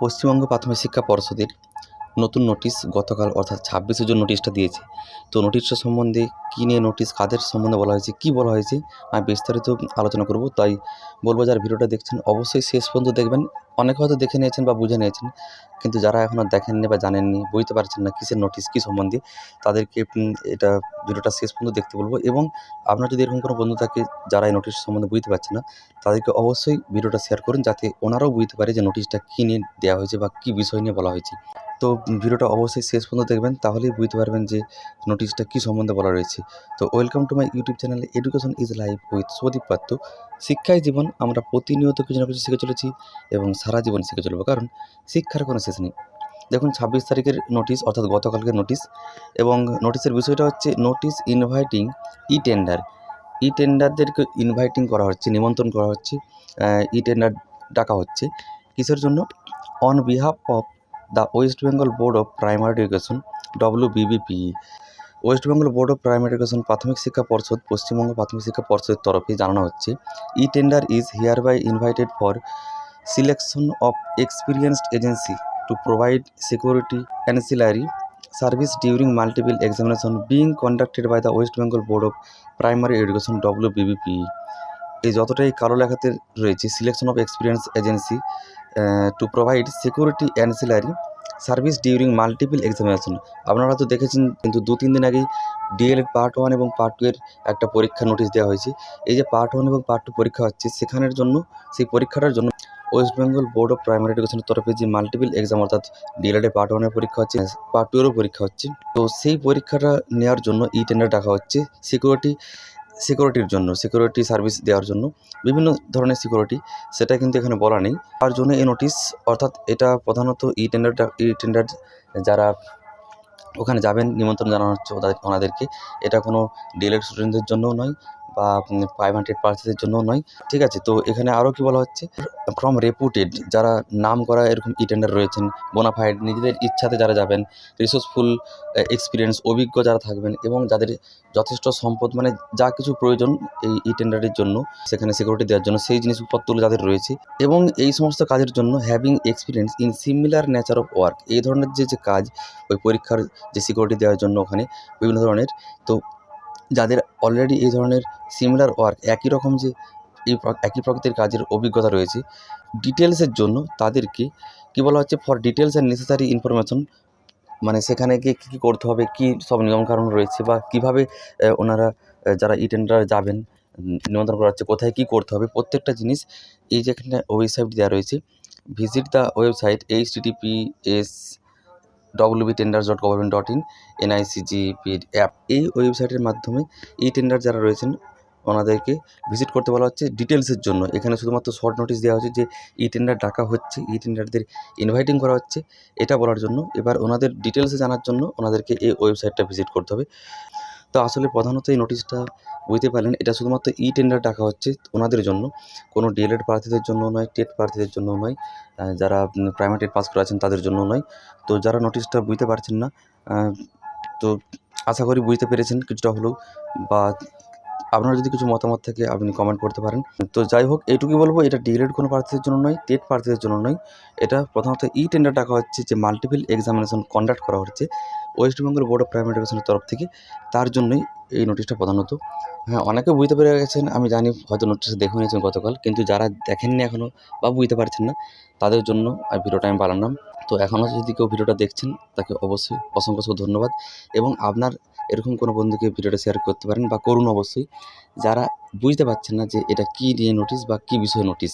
পশ্চিমবঙ্গ প্রাথমিক শিক্ষা পর্ষদের নতুন নোটিশ গতকাল অর্থাৎ ছাব্বিশে জুন নোটিশটা দিয়েছে। তো নোটিশটা সম্বন্ধে কী নিয়ে নোটিশ, কাদের সম্বন্ধে বলা হয়েছে, কী বলা হয়েছে, আমি বিস্তারিত আলোচনা করব। তাই বলব যারা ভিডিওটা দেখছেন, অবশ্যই শেষ পর্যন্ত দেখবেন। অনেকে হয়তো দেখে নিয়েছেন বা বুঝে নিয়েছেন, কিন্তু যারা এখনও দেখেননি বা জানেননি, বুঝতে পারছেন না কিসের নোটিশ, কী সম্বন্ধে, তাদেরকে এটা ভিডিওটা শেষ পর্যন্ত দেখতে বলব। এবং আপনার যদি এরকম কোনো বন্ধু থাকে যারা এই নোটিশ সম্বন্ধে বুঝতে পারছে না, তাদেরকে অবশ্যই ভিডিওটা শেয়ার করুন, যাতে ওনারাও বুঝতে পারে যে নোটিশটা কী নিয়ে দেওয়া হয়েছে বা কী বিষয় নিয়ে বলা হয়েছে। তো ভিডিওটা অবশ্যই শেষ পর্যন্ত দেখবেন, তাহলেই বুঝতে পারবেন যে নোটিশটা কী সম্বন্ধে বলা রয়েছে। তো welcome to my YouTube channel education is life with Sudip Patra শিক্ষাই জীবন আমরা প্রতিনিয়ত কিছু না কিছু শিখে চলেছি এবং সারা জীবন শিখে চলবো, কারণ শিক্ষার কোনো শেষ নেই। দেখুন, ছাব্বিশ তারিখের নোটিশ অর্থাৎ গতকালকের নোটিশ এবং নোটিশের বিষয়টা হচ্ছে notice inviting e tender e টেন্ডারদেরকে inviting করা হচ্ছে, নিমন্ত্রণ করা হচ্ছে ই টেন্ডার ডাকা হচ্ছে। কিসের জন্য? On behalf of the West Bengal board of primary education, W BBP West Bengal board of primary education প্রাথমিক শিক্ষা পর্ষদ, পশ্চিমবঙ্গ প্রাথমিক শিক্ষা পর্ষদের তরফে জানানো হচ্ছে, E tender is hereby invited for selection of experienced agency to provide security ancillary service during multiple examination being conducted by the West Bengal board of primary education, W B B P কালো লেখাতে রয়েছে selection of experience agency to provide security ancillary service during multiple examination আপনারা তো দেখেছেন, কিন্তু দু তিন দিন আগেই D El Ed part one এবং পার্ট টু এর একটা পরীক্ষা নোটিশ দেওয়া হয়েছে। এই যে পার্ট ওয়ান এবং পার্ট টু পরীক্ষা হচ্ছে, সেখানের জন্য, সেই পরীক্ষাটার জন্য West Bengal board of primary এডুকেশনের তরফে যে মাল্টিপল এক্সাম অর্থাৎ ডিএলএডে পার্ট ওয়ানের পরীক্ষা হচ্ছে পার্ট টু এরও পরীক্ষা হচ্ছে। তো সেই পরীক্ষাটা নেওয়ার জন্য ই টেন্ডার ডাকা হচ্ছে। সিকিউরিটি সিকিউরিটির জন্য সিকিউরিটি সার্ভিস দেওয়ার জন্য, বিভিন্ন ধরনের সিকিউরিটি সেটা কিন্তু এখানে বলা নেই। তার জন্য এই নোটিস অর্থাৎ এটা প্রধানত ই টেন্ডারটা ই টেন্ডার যারা ওখানে যাবেন, নিমন্ত্রণ জানানো হচ্ছে ওনাদেরকে। এটা কোনো ডিএলএড স্টুডেন্টদের জন্যও নয় বা ফাইভ হান্ড্রেড পার্সেন্টের জন্যও নয়। ঠিক আছে, তো এখানে আরও কি বলা হচ্ছে? ফ্রম রেপুটেড যারা নাম করা এরকম ই টেন্ডার রয়েছেন বোনাফাইড নিজেদের ইচ্ছাতে যারা যাবেন রিসোর্সফুল এক্সপিরিয়েন্স অভিজ্ঞ যারা থাকবেন এবং যাদের যথেষ্ট সম্পদ মানে যা কিছু প্রয়োজন এই ই টেন্ডারের জন্য, সেখানে সিকিউরিটি দেওয়ার জন্য, সেই জিনিসপত্রগুলো যাদের রয়েছে এবং এই সমস্ত কাজের জন্য having experience in similar nature of work এই ধরনের যে যে কাজ, ওই পরীক্ষার যে সিকিউরিটি দেওয়ার জন্য ওখানে বিভিন্ন ধরনের, তো যাদের অলরেডি এই ধরনের সিমিলার ওয়ার্ক একই রকম যে এই একই প্রকৃতির কাজের অভিজ্ঞতা রয়েছে ডিটেলসের জন্য তাদেরকে কী বলা হচ্ছে for details and necessary information মানে সেখানে গিয়ে কী কী করতে হবে, কী সব নিয়মকানুন রয়েছে বা কীভাবে ওনারা যারা ই টেন্ডার যাবেন নিমন্ত্রণ করা হচ্ছে, কোথায় কী করতে হবে, প্রত্যেকটা জিনিস এই যেখানে ওয়েবসাইট দেওয়া রয়েছে visit the website H TTP S WB tender dot government dot in NICGP app এই ওয়েবসাইটের মাধ্যমে ই টেন্ডার যারা রয়েছেন, ওনাদেরকে ভিজিট করতে বলা হচ্ছে ডিটেলসের জন্য। এখানে শুধুমাত্র শর্ট নোটিশ দেওয়া হচ্ছে যে ই টেন্ডার ডাকা হচ্ছে ই টেন্ডারদের ইনভাইটিং করা হচ্ছে, এটা বলার জন্য। এবার ওনাদের ডিটেলসে জানার জন্য ওনাদেরকে এই ওয়েবসাইটটা ভিজিট করতে হবে। তো আসলে প্রধানত এই নোটিশটা বুঝতে পারলেন, এটা শুধুমাত্র ই টেন্ডার ডাকা হচ্ছে ওনাদের জন্য। কোনো ডিএলএড প্রার্থীদের জন্য নয়, টেট প্রার্থীদের জন্য নয় যারা প্রাইমারি টেট পাস করে আছেন তাদের জন্য নয়। তো যারা নোটিশটা বুঝতে পারছেন না তো আশা করি বুঝতে পেরেছেন কিছুটা হলেও বা আপনার যদি কিছু মতামত থাকে, আপনি কমেন্ট করতে পারেন। তো যাই হোক, এইটুকুই বলব, এটা ডিগ্রেড কোনো প্রার্থীদের জন্য নয় টেট প্রার্থীদের জন্য নয়। এটা প্রথমত ই টেন্ডার ডাকা হচ্ছে যে মাল্টিপল এক্সামিনেশন কন্ডাক্ট করা হচ্ছে West Bengal board of primary এডুকেশনের তরফ থেকে। তার জন্যই এই নোটিশটা প্রধানত। হ্যাঁ অনেকে বুঝতে পেরে গেছেন, আমি জানি হয়তো নোটিশটা দেখে নিয়েছেন গতকাল, কিন্তু যারা দেখেননি এখনও বা বুঝতে পারছেন না, তাদের জন্য আর ভিডিওটা আমি বানালাম। তো এখনও যদি কেউ ভিডিওটা দেখছেন, তাকে অবশ্যই অসংখ্য ধন্যবাদ। এবং আপনার এরকম কোনো বন্ধুকে ভিডিওটা শেয়ার করতে পারেন বা করুন অবশ্যই। যারা বুঝতে পারছেন না যে এটা কী নিয়ে নোটিশ বা কী বিষয়ে নোটিশ